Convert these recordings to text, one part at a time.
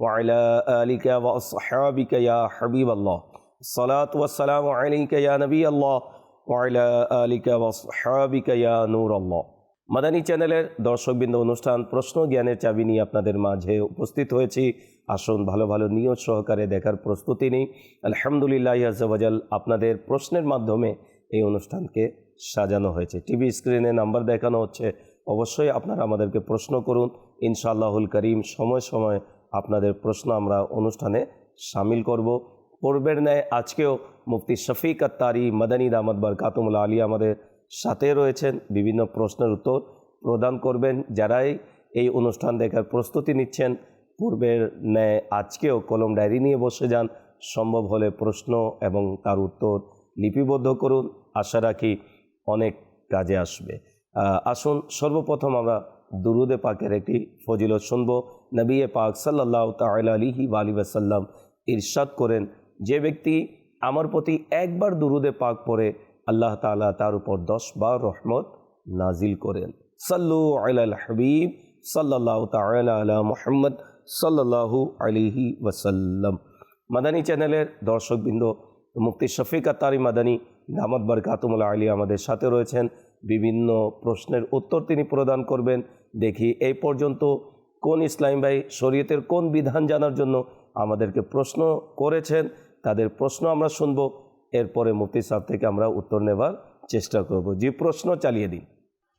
وعلى آلك وأصحابك يا حبيب الله الصلاة والسلام عليك يا نبي الله وعلى آلك وأصحابك يا نور الله মাদানী চ্যানেলের দর্শকবৃন্দ অনুষ্ঠান প্রশ্ন জ্ঞানের চাবি নিয়ে আপনাদের মাঝে উপস্থিত হয়েছি আসুন ভালো ভালো নিয়ত সহকারে দেখার প্রস্তুতি নিই আলহামদুলিল্লাহ আজাল আপনাদের প্রশ্নের মাধ্যমে এই অনুষ্ঠানকে সাজানো হয়েছে টিভি স্ক্রিনে নাম্বার দেখানো হচ্ছে অবশ্যই আপনারা আমাদেরকে প্রশ্ন করুন ইনশাআল্লাহুল করিম সময় সময় আপনাদের প্রশ্ন আমরা অনুষ্ঠানে সামিল করব। পূর্বের ন্যায় আজকেও মুফতি শফিক আত্তারি, মদানী দামদ বরকাতুমুল আলী আমাদের সাথে রয়েছেন। বিভিন্ন প্রশ্নের উত্তর প্রদান করবেন। যারাই এই অনুষ্ঠান দেখার প্রস্তুতি নিচ্ছেন, পূর্বের ন্যায় আজকেও কলম ডায়েরি নিয়ে বসে যান। সম্ভব হলে প্রশ্ন এবং তার উত্তর লিপিবদ্ধ করুন। আশা রাখি অনেক কাজে আসবে। আসুন, সর্বপ্রথম আমরা দুরুদে পাকের একটি ফজিলত শুনব। নবী পাক সাল্লাহ তাল আলিহি আলী ওয়াসাল্লাম ইরশাদ করেন, যে ব্যক্তি আমার প্রতি একবার দুরুদে পাক পড়ে, আল্লাহ তাআলা তার উপর দশ বার রহমত নাজিল করেন। সাল্লু আলাল হাবিব সাল্লাহ তালা আলা মুহাম্মদ সাল্লাহু আলিহি ওয়াসাল্লাম। মাদানী চ্যানেলের দর্শকবৃন্দ মুক্তি শফিক আত্তারি মাদানী দামদ বরকাতুমুল আলী আমাদের সাথে রয়েছেন। বিভিন্ন প্রশ্নের উত্তর তিনি প্রদান করবেন। দেখি এই পর্যন্ত কোন ইসলাম ভাই শরীয়তের কোন বিধান জানার জন্য আমাদেরকে প্রশ্ন করেছেন? তাদের প্রশ্ন আমরা শুনব। এরপরে মুফতি সাহেব থেকে আমরা উত্তর নেবার চেষ্টা করব। যে প্রশ্ন চালিয়ে দিন।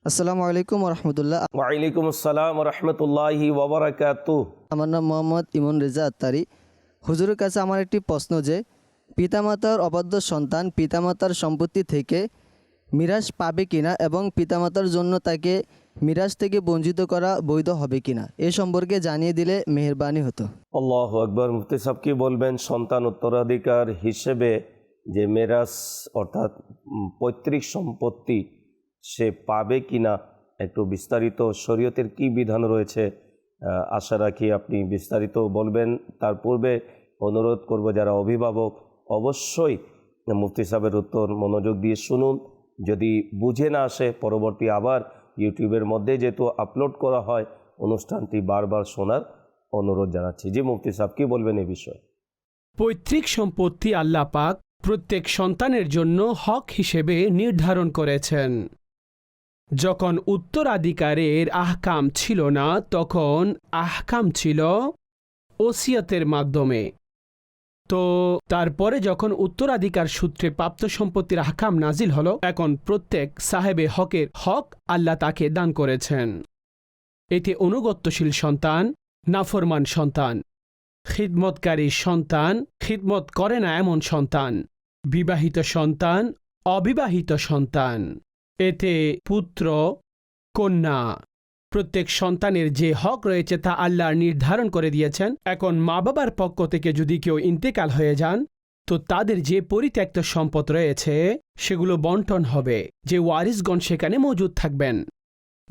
আসসালামু আলাইকুম রহমতুল্লাহ ওয়ালাইকুম আসসালাম রহমতুল্লাহি ওবরাকাতু আমার নাম মোহাম্মদ ইমন রেজা আত্তারি। হুজুরের কাছে আমার একটি প্রশ্ন যে পিতামাতার অবাধ্য সন্তান পিতামাতার সম্পত্তি থেকে মিরাজ পাবে কিনা এবং পিতামাতার জন্য তাকে মিরাজ থেকে বঞ্চিত করা বৈধ হবে কিনা, এ সম্পর্কে জানিয়ে দিলে মেহরবানি হতো। আল্লাহ আকবর, মুফতি সাহেব কি বলবেন? সন্তান উত্তরাধিকার হিসেবে যে মেরাজ, অর্থাৎ পৈতৃক সম্পত্তি সে পাবে কিনা, একটু বিস্তারিত শরীয়তের কি বিধান রয়েছে আশা রাখি আপনি বিস্তারিত বলবেন। তার পূর্বে অনুরোধ করব যারা অভিভাবক, অবশ্যই মুফতি সাহেবের উত্তর মনোযোগ দিয়ে শুনুন। যদি বুঝে না আসে, পরবর্তী আবার ইউটিউবের মধ্যে যেহেতু আপলোড করা হয়, অনুষ্ঠানটি বারবার শোনার অনুরোধ জানাচ্ছি। জি, মুফতি সাহেব, কি বলবেন এই বিষয়ে? পৈতৃক সম্পত্তি আল্লাহ পাক প্রত্যেক সন্তানের জন্য হক হিসেবে নির্ধারণ করেছেন। যখন উত্তরাধিকারের আহকাম ছিল না, তখন আহকাম ছিল ওসিয়তের মাধ্যমে। তো তারপরে যখন উত্তরাধিকার সূত্রে প্রাপ্ত সম্পত্তির আহকাম নাজিল হলো, এখন প্রত্যেক সাহেবে হকের হক আল্লাহ তাকে দান করেছেন। এতে অনুগত্যশীল সন্তান, নাফরমান সন্তান, খিদমতকারী সন্তান, খিদমত করে না এমন সন্তান, বিবাহিত সন্তান, অবিবাহিত সন্তান। এতে পুত্র, কন্যা প্রত্যেক সন্তানের যে হক রয়েছে তা আল্লাহ নির্ধারণ করে দিয়েছেন। এখন মা বাবার পক্ষ থেকে যদি কেউ ইন্তেকাল হয়ে যান, তো তাদের যে পরিত্যক্ত সম্পদ রয়েছে, সেগুলো বন্টন হবে, যে ওয়ারিসগণ সেখানে মজুদ থাকবেন।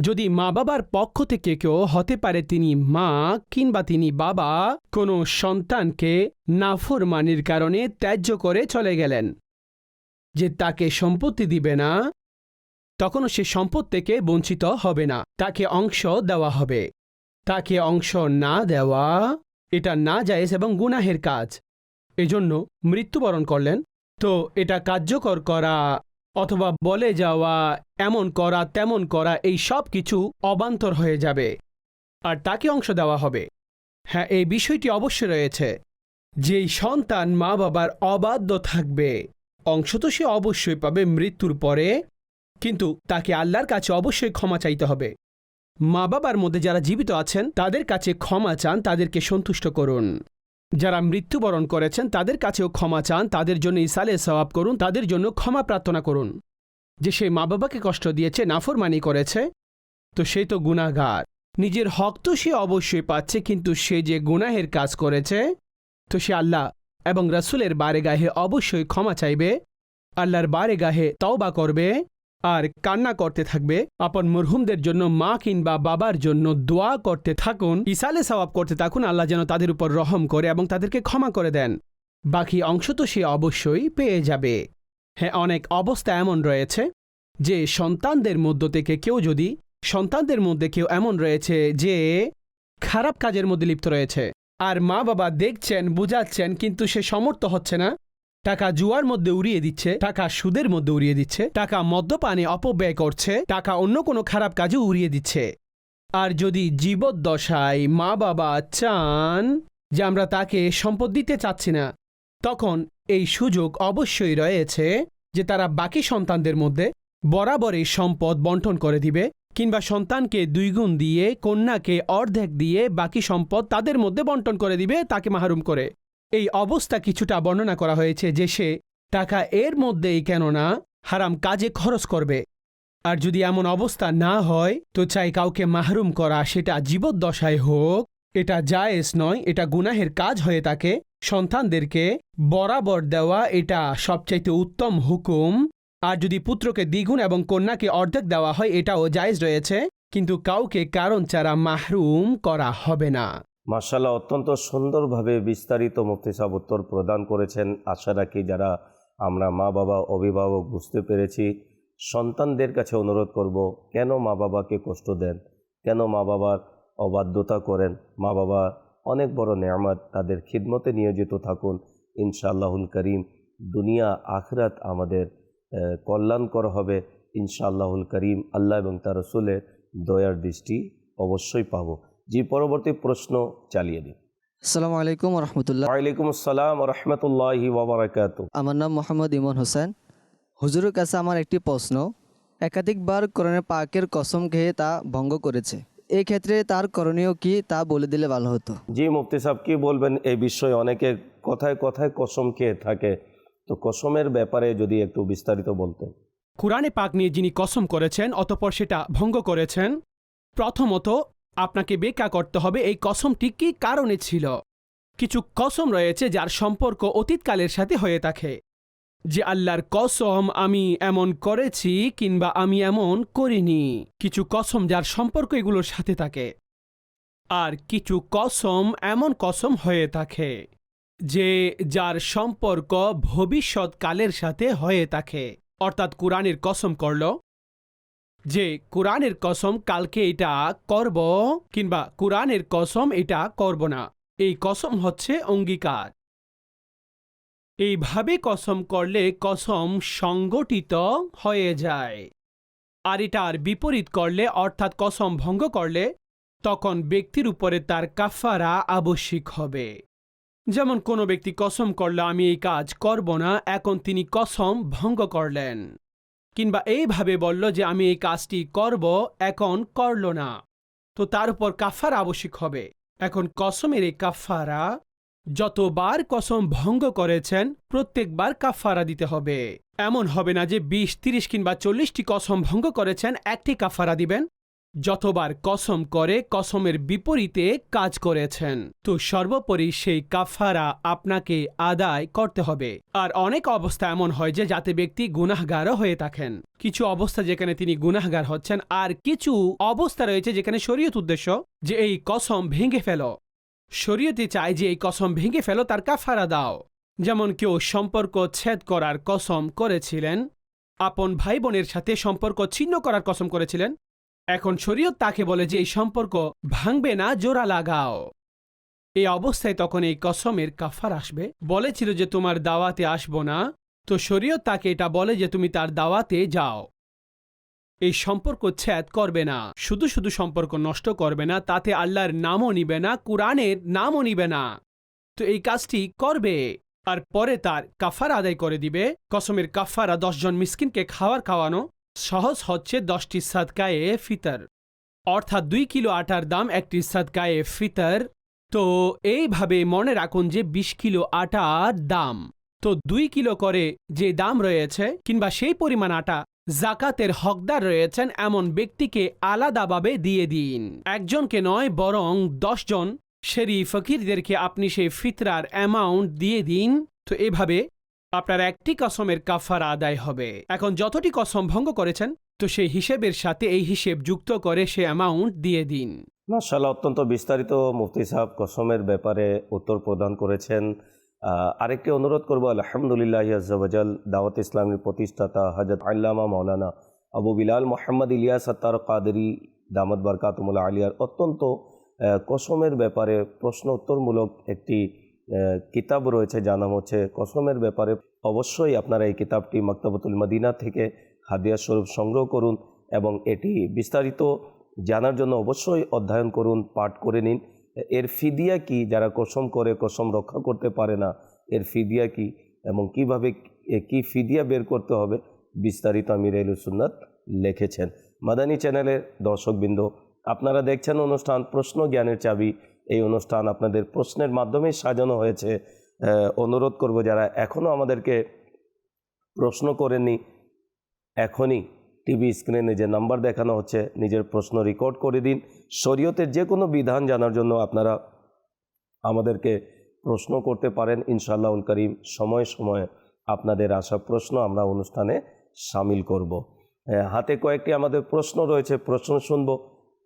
যদি মা বাবার পক্ষ থেকে কেউ হতে পারে তিনি মা কিংবা তিনি বাবা, কোনো সন্তানকে নাফরমানির কারণে ত্যায্য করে চলে গেলেন। যে তাকে সম্পত্তি দিবে না তখনও সে সম্পদ থেকে বঞ্চিত হবে না। তাকে অংশ দেওয়া হবে। তাকে অংশ না দেওয়া, এটা না জায়েজ এবং গুনাহের কাজ। এজন্য মৃত্যুবরণ করলেন। তো এটা কার্যকর করা অথবা বলে যাওয়া, এমন করা, তেমন করা, এই সব কিছু অবান্তর হয়ে যাবে। আর তাকে অংশ দেওয়া হবে। হ্যাঁ এই বিষয়টি অবশ্যই রয়েছে। যেই সন্তান মা বাবার অবাধ্য থাকবে, অংশ তো সে অবশ্যই পাবে মৃত্যুর পরে। কিন্তু তাকে আল্লাহর কাছে অবশ্যই ক্ষমা চাইতে হবে। মা বাবার মধ্যে যারা জীবিত আছেন, তাদের কাছে ক্ষমা চান, তাদেরকে সন্তুষ্ট করুন। যারা মৃত্যুবরণ করেছেন, তাদের কাছেও ক্ষমা চান, তাদের জন্য ইসালে সওয়াব করুন, তাদের জন্য ক্ষমা প্রার্থনা করুন। যে সে মা বাবাকে কষ্ট দিয়েছে, নাফরমানি করেছে, তো সে তো গুণাগার নিজের হক তো সে অবশ্যই পাচ্ছে, কিন্তু সে যে গুনাহের কাজ করেছে, তো সে আল্লাহ এবং রাসূলের বারেগাহে অবশ্যই ক্ষমা চাইবে, আল্লাহর বারে গাহে তওবা করবে আর কান্না করতে থাকবে। আপন মরহুমদের জন্য মা কিংবা বাবার জন্য দোয়া করতে থাকুন, ইসালে সওয়াব করতে থাকুন, আল্লাহ যেন তাদের উপর রহম করে এবং তাদেরকে ক্ষমা করে দেন। বাকি অংশ তো সে অবশ্যই পেয়ে যাবে। হ্যাঁ অনেক অবস্থা এমন রয়েছে যে সন্তানদের মধ্য থেকে কেউ যদি, সন্তানদের মধ্যে কেউ এমন রয়েছে যে খারাপ কাজের মধ্যে লিপ্ত রয়েছে। আর মা বাবা দেখছেন, বুঝাচ্ছেন, কিন্তু সে সমর্থ হচ্ছে না। টাকা জুয়ার মধ্যে উড়িয়ে দিচ্ছে, টাকা সুদের মধ্যে উড়িয়ে দিচ্ছে, টাকা মদ্যপানে অপব্যয় করছে, টাকা অন্য কোনো খারাপ কাজে উড়িয়ে দিচ্ছে। আর যদি জীবদ্দশায় মা বাবা চান যে আমরা তাকে সম্পদ দিতে চাচ্ছি না, তখন এই সুযোগ অবশ্যই রয়েছে যে তারা বাকি সন্তানদের মধ্যে বরাবরই সম্পদ বন্টন করে দিবে, কিংবা সন্তানকে দুইগুণ দিয়ে, কন্যাকে অর্ধেক দিয়ে বাকি সম্পদ তাদের মধ্যে বন্টন করে দিবে, তাকে মাহরুম করে। এই অবস্থা কিছুটা বর্ণনা করা হয়েছে যে সে টাকা এর মধ্যেই কেননা হারাম কাজে খরচ করবে। আর যদি এমন অবস্থা না হয়, তো চাই কাউকে মাহরুম করা সেটা জীবদ্দশায় হোক, এটা জায়েজ নয়, এটা গুনাহের কাজ হয়ে থাকে। সন্তানদেরকে বরাবর দেওয়া এটা সবচাইতে উত্তম হুকুম। আর যদি পুত্রকে দ্বিগুণ এবং কন্যাকে অর্ধেক দেওয়া হয়, এটাও জায়েজ রয়েছে। কিন্তু কাউকে কারণ ছাড়া মাহরুম করা হবে না। মার্শাল্লাহ অত্যন্ত সুন্দরভাবে বিস্তারিত মুফতি সাহেব উত্তর প্রদান করেছেন। আশা রাখি যারা আমরা মা বাবা অভিভাবক বুঝতে পেরেছি, সন্তানদের কাছে অনুরোধ করব, কেন মা বাবাকে কষ্ট দেন? কেন মা বাবার অবাধ্যতা করেন? মা বাবা অনেক বড় নেয়ামত, তাদের খিদমতে নিয়োজিত থাকুন। ইনশাআল্লাহুল করিম, দুনিয়া, আখরাত আমাদের কল্যাণকর হবে। ইনশাআল্লাহুল করিম, আল্লাহ এবং তার রসুলের দয়ার দৃষ্টি অবশ্যই পাবো। জি পরবর্তী প্রশ্ন চালিয়ে দিন। আসসালামু আলাইকুম রহমতুল্লাহ ওয়ালাইকুম আসসালাম রহমতুল্লাহি ওবরাকাত আমার নাম মোহাম্মদ ইমন হোসেন। হুজুরের কাছে আমার একটি প্রশ্ন। একাধিকবার কোরআনের পাকের কসম খেয়ে তা ভঙ্গ করেছে। এই ক্ষেত্রে তার করণীয় কি তা বলে দিলে ভালো হতো? জি মুফতি সাহেব কি বলবেন এই বিষয়ে? অনেকে কথায় কথায় কসম খেয়ে থাকে। তো কসমের ব্যাপারে যদি একটু বিস্তারিত বলতেন। কোরআনে পাক নিয়ে যিনি কসম করেছেন অতপর সেটা ভঙ্গ করেছেন প্রথমত আপনাকে বেকা করতে হবে এই কসমটি কি কারণে ছিল? কিছু কসম রয়েছে যার সম্পর্ক অতীতকালের সাথে হয়ে থাকে। যে আল্লাহর কসম আমি এমন করেছি কিংবা আমি এমন করিনি। কিছু কসম যার সম্পর্ক এগুলোর সাথে থাকে। আর কিছু কসম এমন কসম হয়ে থাকে, যে যার সম্পর্ক ভবিষ্যৎকালের সাথে হয়ে থাকে। অর্থাৎ কোরআনের কসম করল যে কোরআনের কসম কালকে এটা করব কিংবা কোরআনের কসম এটা করব না। এই কসম হচ্ছে অঙ্গীকার। এইভাবে কসম করলে কসম সংগঠিত হয়ে যায়। আর এটার বিপরীত করলে, অর্থাৎ কসম ভঙ্গ করলে, তখন ব্যক্তির উপরে তার কাফারা আবশ্যিক হবে। যেমন কোনো ব্যক্তি কসম করল, আমি এই কাজ করব না। এখন তিনি কসম ভঙ্গ করলেন। কিংবা এইভাবে বলল যে, আমি এই কাজটি করব, এখন করল না। তো তার উপর কাফার আবশ্যিক হবে। এখন কসমের এই কাফারা যতবার কসম ভঙ্গ করেছেন, প্রত্যেকবার কাফারা দিতে হবে। এমন হবে না যে, বিশ, তিরিশ কিংবা চল্লিশটি কসম ভঙ্গ করেছেন, একটি কাফারা দিবেন। যতবার কসম করে কসমের বিপরীতে কাজ করেছেন। তো সর্বোপরি সেই কাফারা আপনাকে আদায় করতে হবে। আর অনেক অবস্থা এমন হয় যে যাতে ব্যক্তি গুনাহগারও হয়ে থাকেন। কিছু অবস্থা যেখানে তিনি গুনাহগার হচ্ছেন, আর কিছু অবস্থা রয়েছে যেখানে শরীয়ত উদ্দেশ্য যে এই কসম ভেঙে ফেলো। শরীয়তে চায় যে এই কসম ভেঙে ফেলো, তার কাফারা দাও। যেমন কেউ সম্পর্ক ছেদ করার কসম করেছিলেন, আপন ভাই বোনের সাথে সম্পর্ক ছিন্ন করার কসম করেছিলেন এখন শরীয়ত তাকে বলে যে এই সম্পর্ক ভাঙবে না, জোড়া লাগাও। এই অবস্থায় তখন এই কসমের কাফার আসবে, বলেছিল যে তোমার দাওয়াতে আসব না, তো শরীয়ত তাকে এটা বলে যে তুমি তার দাওয়াতে যাও। এই সম্পর্ক ছেদ করবে না, শুধু শুধু সম্পর্ক নষ্ট করবে না, তাতে আল্লাহর নামও নিবে না, কোরআনের নামও নিবে না। তো এই কাজটি করবে, আর পরে তার কাফার আদায় করে দিবে, কসমের কাফারা দশজন মিসকিনকে খাওয়ার খাওয়ানো সহজ হচ্ছে দশটি সাদকায়ে ফিতর। অর্থাৎ দুই কিলো আটার দাম একটি সাদকায়ে ফিতর। তো এইভাবে মনে রাখুন যে বিশ কিলো আটার দাম। তো দুই কিলো করে যে দাম রয়েছে কিংবা সেই পরিমাণ আটা জাকাতের হকদার রয়েছেন এমন ব্যক্তিকে আলাদাভাবে দিয়ে দিন। একজনকে নয়, বরং দশজন সেরি ফকিরদেরকে আপনি সেই ফিতরার অ্যামাউন্ট দিয়ে দিন। তো এভাবে আপনার একটি কসমের কাফারা আদায় হবে। এখন যতটি কসম ভঙ্গ করেছেন, তো সেই হিসেবের সাথে এই হিসেব যুক্ত করে সে অ্যামাউন্ট দিয়ে দিন। মাশাল্লাহ অত্যন্ত বিস্তারিত মুফতি সাহেব কসমের ব্যাপারে উত্তর প্রদান করেছেন। আরেকটি অনুরোধ করব, আলহামদুলিল্লাহ আজাল দাওয়াত ইসলামের প্রতিষ্ঠাতা হজরত আল্লামা মৌলানা আবু বিলাল মোহাম্মদ ইলিয়াস আত্তার কাদেরি দামদ বারকাতমুল্লা আলিয়ার অত্যন্ত কসমের ব্যাপারে প্রশ্ন উত্তরমূলক একটি কিতাব রয়েছে, যার নাম হচ্ছে কসমের ব্যাপারে। অবশ্যই আপনারা এই কিতাবটি মক্তবতুল মদিনা থেকে হাদিয়া স্বরূপ সংগ্রহ করুন এবং এটি বিস্তারিত জানার জন্য অবশ্যই অধ্যয়ন করুন, পাঠ করে নিন। এর ফিদিয়া কি? যারা কসম করে, কসম রক্ষা করতে পারে না, এর ফিদিয়া কি? এবং কীভাবে কি ফিদিয়া বের করতে হবে? বিস্তারিত আমির সুন্নাত লিখেছেন। মাদানী চ্যানেলের দর্শকবৃন্দ, আপনারা দেখছেন অনুষ্ঠান প্রশ্ন জ্ঞানের চাবি। এই অনুষ্ঠান আপনাদের প্রশ্নের মাধ্যমে সাজানো হয়েছে। অনুরোধ করব যারা এখনও আমাদেরকে প্রশ্ন করেননি, এখনই টিভি স্ক্রিনে যে নাম্বার দেখানো হচ্ছে, নিজের প্রশ্ন রেকর্ড করে দিন। শরীয়তের যে কোনো বিধান জানার জন্য আপনারা আমাদেরকে প্রশ্ন করতে পারেন। ইনশাআল্লাহুল করিম সময়, সময়ে আপনাদের আসা প্রশ্ন আমরা অনুষ্ঠানে সামিল করব। হাতে কয়েকটি আমাদের প্রশ্ন রয়েছে, প্রশ্ন শুনব।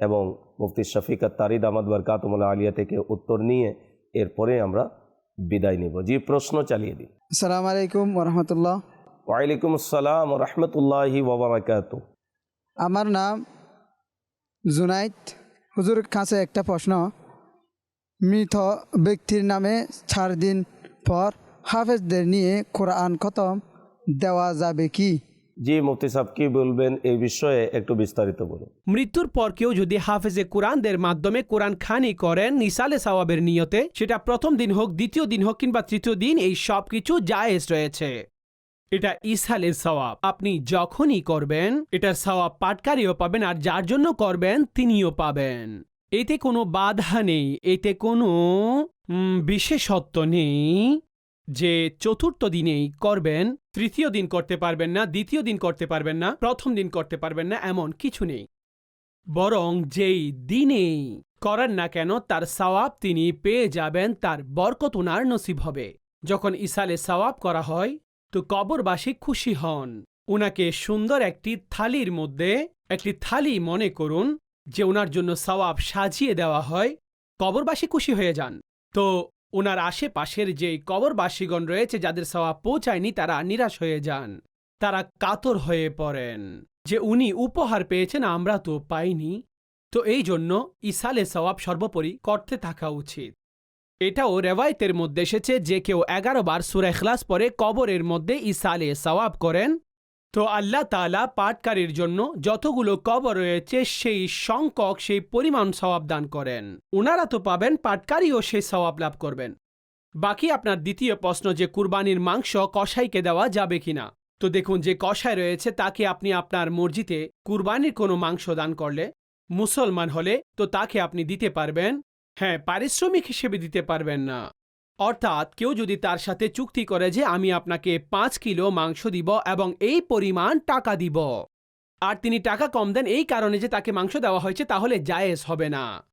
এবং মুফতি শফিকা তারিদ আহমদ বরকাতমুল্লা আলিয়া থেকে উত্তর নিয়ে এরপরে আমরা বিদায় নিব। জি প্রশ্ন চালিয়ে দিন আসসালামু আলাইকুম রহমতুল্লাহ ওয়ালাইকুম আসসালাম রহমতুল্লাহি ওবরাকাত আমার নাম জুনাইদ। হুজুর কাছে একটা প্রশ্ন। মৃত ব্যক্তির নামে চার দিন পর হাফেজদের নিয়ে কোরআন খতম দেওয়া যাবে কি? জি, মুফতি সাহেব, কি বলবেন এই বিষয়ে একটু বিস্তারিত বলুন। মৃত্যুর পর কেউ যদি হাফেজে কোরআনদের মাধ্যমে কোরআন খানি করেন, নিসালে সাওয়াবের নিয়তে, সেটা প্রথম দিন হোক, দ্বিতীয় দিন হোক, কিংবা তৃতীয় দিন, এই সব কিছু জায়েজ রয়েছে। এটা ইসালের সওয়াব। আপনি যখনই করবেন, এটার সওয়াব পাটকারীও পাবেন, আর যার জন্য করবেন, তিনিও পাবেন। এতে কোনো বাধা নেই, এতে কোনো বিশেষত্ব নেই। যে চতুর্থ দিনেই করবেন, তৃতীয় দিন করতে পারবেন না, দ্বিতীয় দিন করতে পারবেন না, প্রথম দিন করতে পারবেন না, এমন কিছু নেই। বরং যেই দিনেই করেন না কেন, তার সওয়াব তিনি পেয়ে যাবেন, তার বরকত উনার নসিব হবে। যখন ইসালে সওয়াব করা হয়, তো কবরবাসী খুশি হন। উনাকে সুন্দর একটি থালির মধ্যে, একটি থালি মনে করুন, যে ওনার জন্য সওয়াব সাজিয়ে দেওয়া হয়, কবরবাসী খুশি হয়ে যান। তো ওনার আশেপাশের যে কবরবাসীগণ রয়েছে যাদের সওয়াব পৌঁছায়নি, তারা নিরাশ হয়ে যান। তারা কাতর হয়ে পড়েন যে উনি উপহার পেয়েছেন, আমরা তো পাইনি। তো এই জন্য ইসালে সওয়াব সর্বোপরি করতে থাকা উচিত। এটাও রেওয়ায়তের মধ্যে এসেছে যে কেউ এগারো বার সুরা এখলাস পরে কবরের মধ্যে ইসালে সওয়াব করেন। তো আল্লাহ তাআলা পাটকারীর জন্য যতগুলো কবর রয়েছে, সেই সংখ্যক, সেই পরিমাণ সওয়াব দান করেন। ওনারা তো পাবেন, পাটকারীও সেই সওয়াব লাভ করবেন। বাকি আপনার দ্বিতীয় প্রশ্ন যে কুরবানির মাংস কসাইকে দেওয়া যাবে কিনা? তো দেখুন, যে কষাই রয়েছে, তাকে আপনি আপনার মসজিদে কুরবানির কোনো মাংস দান করলে, মুসলমান হলে তো তাকে আপনি দিতে পারবেন। হ্যাঁ পারিশ্রমিক হিসেবে দিতে পারবেন না। অর্থাৎ কেউ যদি তার সাথে চুক্তি করে যে আমি আপনাকে পাঁচ কিলো মাংস দিব এবং এই পরিমাণ টাকা দিব। আর তিনি টাকা কম দেন এই কারণে যে তাকে মাংস দেওয়া হয়েছে তাহলে জায়েজ হবে না।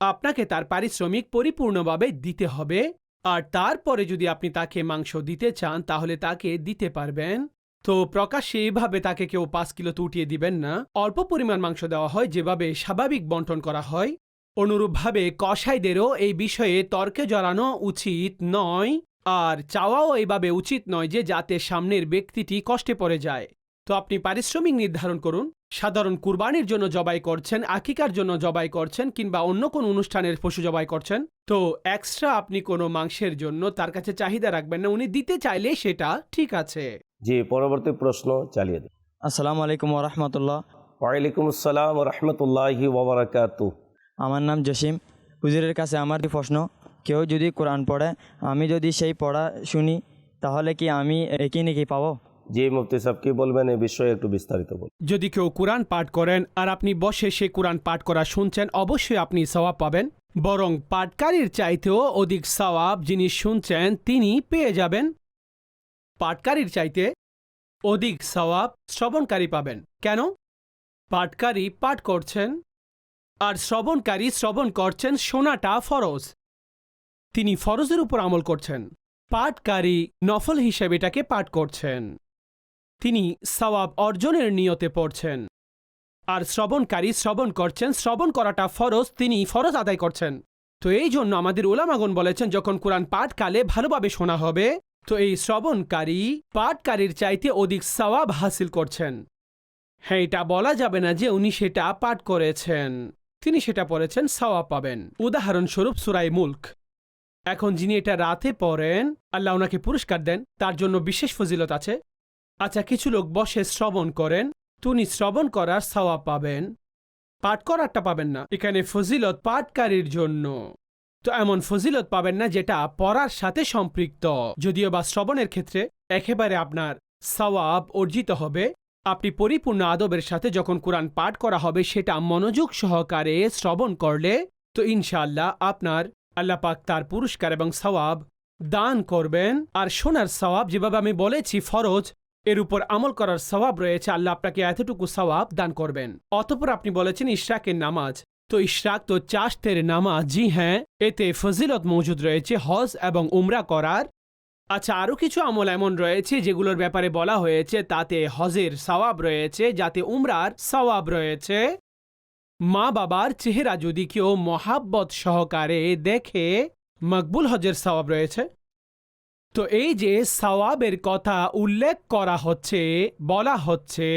আপনাকে তার পারিশ্রমিক পরিপূর্ণভাবে দিতে হবে। আর তারপরে যদি আপনি তাকে মাংস দিতে চান, তাহলে তাকে দিতে পারবেন। তো প্রকাশ্যে এইভাবে তাকে কেউ পাঁচ কিলো তুটিয়ে দিবেন না। অল্প পরিমাণ মাংস দেওয়া হয়, যেভাবে স্বাভাবিক বন্টন করা হয়। অনুরূপভাবে কসাইদেরও এই বিষয়ে তর্কে জড়ানো উচিত নয় আর চাওয়াও এইভাবে উচিত নয় যে যাতে সামনের ব্যক্তিটি কষ্টে পড়ে যায়। তো আপনি পারিশ্রমিক নির্ধারণ করুন। সাধারণ কুরবানির জন্য জবাই করছেন আকিকার জন্য জবাই করছেন কিংবা অন্য কোনো অনুষ্ঠানের পশু জবাই করছেন। তো এক্সট্রা আপনি কোনো মাংসের জন্য তার কাছে চাহিদা রাখবেন না উনি দিতে চাইলে সেটা ঠিক আছে। জি পরবর্তী প্রশ্ন চালিয়ে দিন। আসসালামু আলাইকুম রহমতুল্লাহ। ওয়ালাইকুম আসসালাম রহমতুল্লাহি ওবরাকাতু আমার নাম জসিম। হুজুরের কাছে আমার প্রশ্ন। কেউ যদি কোরআন পড়ে আমি যদি সেই পড়া শুনি তাহলে কি আমি একই নাকি পাবো? জি মুফতি সাহেব কি বলবেন এই বিষয়ে একটু বিস্তারিত বলুন। যদি কেউ কোরআন পাঠ করেন আর আপনি বসে সে কোরআন পাঠ করা শুনছেন অবশ্যই আপনি সওয়াব পাবেন। বরং পাঠকারীর চাইতেও অধিক সওয়াব যিনি শুনছেন তিনি পেয়ে যাবেন। পাঠকারীর চাইতে অধিক সওয়াব শ্রবণকারী পাবেন। কেন? পাঠকারী পাঠ করছেন আর শ্রবণকারী শ্রবণ করছেন শোনাটা ফরজ। তিনি ফরজের উপর আমল করছেন। পাঠকারী নফল হিসেবে এটাকে পাঠ করছেন। তিনি সওয়াব অর্জনের নিয়তে পড়ছেন। আর শ্রবণকারী শ্রবণ করছেন, শ্রবণ করাটা ফরজ, তিনি ফরজ আদায় করছেন। তো এই জন্য আমাদের ওলামাগন বলেছেন, যখন কোরআন পাঠকালে ভালোভাবে শোনা হবে, তো এই শ্রবণকারী পাঠকারীর চাইতে অধিক সওয়াব হাসিল করছেন। হ্যাঁ এটা বলা যাবে না যে উনি সেটা পাঠ করেছেন। তিনি সেটা পড়েছেন, সওয়াব পাবেন। উদাহরণস্বরূপ সুরাই মুল্ক। এখন যিনি এটা রাতে পড়েন, আল্লাহ ওনাকে পুরস্কার দেন, তার জন্য বিশেষ ফজিলত আছে। আচ্ছা কিছু লোক বসে শ্রবণ করেন তুমি শ্রবণ করার সওয়াব পাবেন। পাঠ করারটা পাবেন না। এখানে ফজিলত পাঠকারীর জন্য। তো এমন ফজিলত পাবেন না যেটা পড়ার সাথে সম্পৃক্ত। যদিও বা শ্রবণের ক্ষেত্রে একেবারে আপনার সওয়াব অর্জিত হবে আপনি পরিপূর্ণ আদবের সাথে যখন কোরআন পাঠ করা হবে, সেটা মনোযোগ সহকারে শ্রবণ করলে, তো ইনশাআল্লাহ আপনার আল্লাহ পাক তার পুরস্কার এবং সওয়াব দান করবেন। আর শোনার সওয়াব যেভাবে আমি বলেছি, ফরজ, এর উপর আমল করার সওয়াব রয়েছে, আল্লাহ আপনাকে এতটুকু সওয়াব দান করবেন। অতপর আপনি বলেছেন ইশরাকের নামাজ। তো ইশরাক তো চাষতের নামাজ, জি হ্যাঁ এতে ফজিলত মজুদ রয়েছে, হজ এবং উমরা করার আচ্ছা আরও কিছু আমল এমন রয়েছে যেগুলোর ব্যাপারে বলা হয়েছে, তাতে হজের সওয়াব রয়েছে, যাতে উমরার সওয়াব রয়েছে। মা বাবার চেহারা যদি কেউ মহাব্বত সহকারে দেখে, মকবুল হজের সওয়াব রয়েছে। তো এই যে সওয়াবের কথা উল্লেখ করা হচ্ছে, বলা হচ্ছে,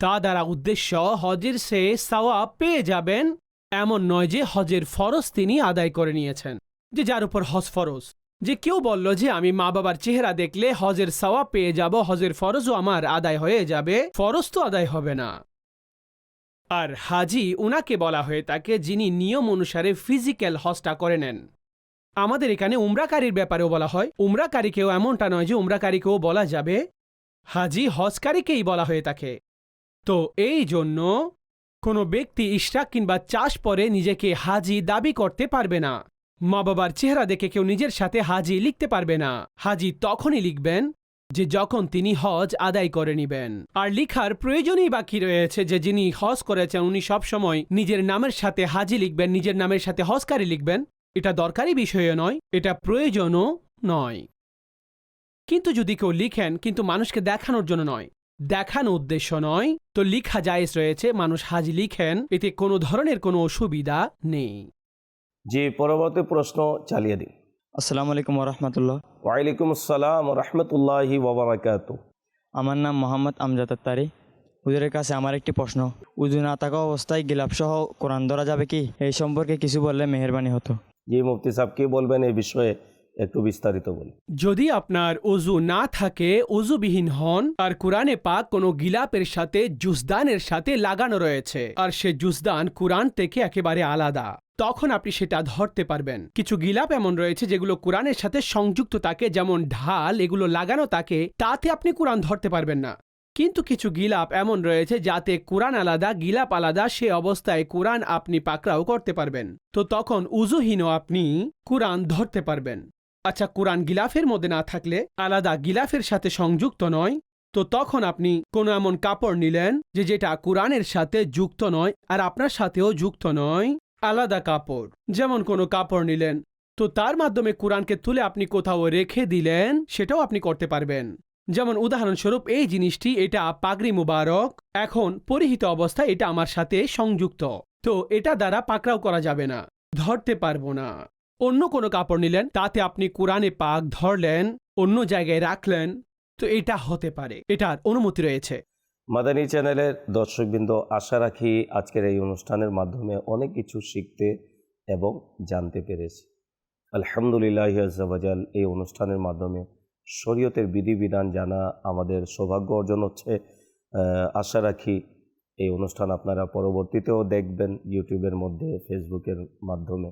তা দ্বারা উদ্দেশ্য হজের সে সওয়াব পেয়ে যাবেন, এমন নয় যে হজের ফরজ তিনি আদায় করে নিয়েছেন, যে যার উপর হজ ফরজ। যে কেউ বলল যে আমি মা বাবার চেহারা দেখলে হজের সওয়াব পেয়ে যাব, হজের ফরজও আমার আদায় হয়ে যাবে, ফরজ তো আদায় হবে না। আর হাজি উনাকে বলা হয়ে থাকে যিনি নিয়ম অনুসারে ফিজিক্যাল হজটা করে নেন। আমাদের এখানে উমরাকারীর ব্যাপারেও বলা হয়। উমরাকারীকেও এমনটা নয় যে উমরাকারীকেও বলা যাবে। হাজি হজকারীকেই বলা হয়ে থাকে। তো এই জন্য কোনো ব্যক্তি ইশরাক কিংবা চাষ পরে নিজেকে হাজি দাবি করতে পারবে না। মা বাবার চেহারা দেখে কেউ নিজের সাথে হাজি লিখতে পারবে না। হাজি তখনই লিখবেন যে যখন তিনি হজ আদায় করে নিবেন। আর লিখার প্রয়োজনই বাকি রয়েছে যে যিনি হজ করেছেন, উনি সবসময় নিজের নামের সাথে হাজি লিখবেন, নিজের নামের সাথে হজকারী লিখবেন। এটা দরকারি বিষয় নয়, এটা প্রয়োজনও নয়। কিন্তু যদি কেউ লিখেন, কিন্তু মানুষকে দেখানোর জন্য নয়, দেখানো উদ্দেশ্য নয়, তো লিখা জায়েজ রয়েছে, মানুষ হাজি লিখেন, এতে কোনো ধরনের কোনো অসুবিধা নেই। যে পরবর্তী প্রশ্ন চালিয়ে দিন। আসসালামু আলাইকুম রহমতুল্লাহ ওয়ালাইকুম আসসালাম রহমতুল্লাহি ওবরাকাত আমার নাম মোহাম্মদ আমজাদ আত্তারি। উজুরের কাছে আমার একটি প্রশ্ন। উজু না থাকা অবস্থায় গিলাপ সহ কোরআন ধরা যাবে কি? এই সম্পর্কে কিছু বললে মেহরবানি হতো। জি মুফতি সাহেব কি বলবেন এই বিষয়ে একটু বিস্তারিত বলি। যদি আপনার অজু না থাকে, অজুবিহীন হন আর কোরআনে পাক কোনো গিলাপের সাথে, জুসদানের সাথে লাগানো রয়েছে। আর সে জুসদান কোরআন থেকে একেবারে আলাদা। তখন আপনি সেটা ধরতে পারবেন। কিছু গিলাপ এমন রয়েছে যেগুলো কোরআনের সাথে সংযুক্ত থাকে, যেমন ঢাল, এগুলো লাগানো থাকে, তাতে আপনি কোরআন ধরতে পারবেন না। কিন্তু কিছু গিলাপ এমন রয়েছে যাতে কোরআন আলাদা, গিলাপ আলাদা, সে অবস্থায় কোরআন আপনি পাকড়াও করতে পারবেন। তো তখন উজুহীনও আপনি কোরআন ধরতে পারবেন। আচ্ছা কোরআন গিলাফের মধ্যে না থাকলে আলাদা গিলাফের সাথে সংযুক্ত নয়? তো তখন আপনি কোনো এমন কাপড় নিলেন যে যেটা কোরআনের সাথে যুক্ত নয় আর আপনার সাথেও যুক্ত নয়? আলাদা কাপড়, যেমন কোনো কাপড় নিলেন। তো তার মাধ্যমে কোরআনকে তুলে আপনি কোথাও রেখে দিলেন, সেটাও আপনি করতে পারবেন। যেমন উদাহরণস্বরূপ, এই জিনিসটি এটা পাগড়ি মুবারক, এখন পরিহিত অবস্থায় এটা আমার সাথে সংযুক্ত। তো এটা দ্বারা পাকড়াও করা যাবে না, ধরতে পারব না। অন্য কোনো কাপড় নিলেন, তাতে আপনি কোরআনে পাক ধরলেন, অন্য জায়গায় রাখলেন, তো এটা হতে পারে। এটার অনুমতি রয়েছে। মাদানী চ্যানেলের দর্শকবৃন্দ, আশা রাখি আজকের এই অনুষ্ঠানের মাধ্যমে অনেক কিছু শিখতে এবং জানতে পেরেছি। আলহামদুলিল্লাহ আজাল এই অনুষ্ঠানের মাধ্যমে শরীয়তের বিধিবিধান জানা আমাদের সৌভাগ্য অর্জন হচ্ছে। আশা রাখি এই অনুষ্ঠান আপনারা পরবর্তীতেও দেখবেন ইউটিউবের মধ্যে, ফেসবুকের মাধ্যমে।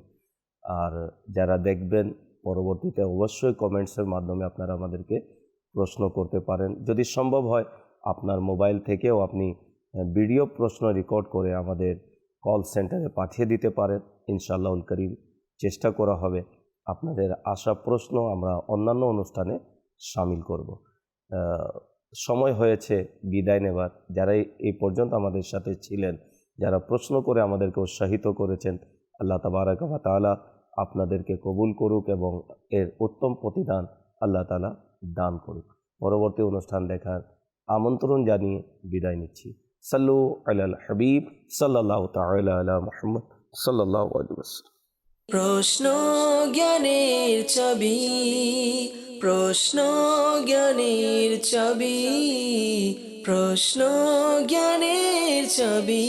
আর যারা দেখবেন পরবর্তীতে অবশ্যই কমেন্টসের মাধ্যমে আপনারা আমাদেরকে প্রশ্ন করতে পারেন। যদি সম্ভব হয়, আপনার মোবাইল থেকেও আপনি ভিডিও প্রশ্ন রেকর্ড করে আমাদের কল সেন্টারে পাঠিয়ে দিতে পারেন। ইনশাআল্লাহুল করিম, চেষ্টা করা হবে। আপনাদের আসা প্রশ্ন আমরা অন্যান্য অনুষ্ঠানে সামিল করব। সময় হয়েছে, বিদায় নেবার। যারা এই- পর্যন্ত আমাদের সাথে ছিলেন, যারা প্রশ্ন করে আমাদেরকে উৎসাহিত করেছেন, আল্লাহ তাবারাক আপনাদেরকে কবুল করুক এবং এর উত্তম প্রতিদান আল্লাহ তালা দান করুক। পরবর্তী অনুষ্ঠান দেখার আমন্ত্রণ জানিয়ে বিদায় নিচ্ছি। সাল্লু আলাল হাবিব সাল্লাহ তালা আলা মোহাম্মদ সাল্লাহ আলী। প্রশ্ন জ্ঞানের ছবি প্রশ্ন জ্ঞানের ছবি প্রশ্ন জ্ঞানের ছবি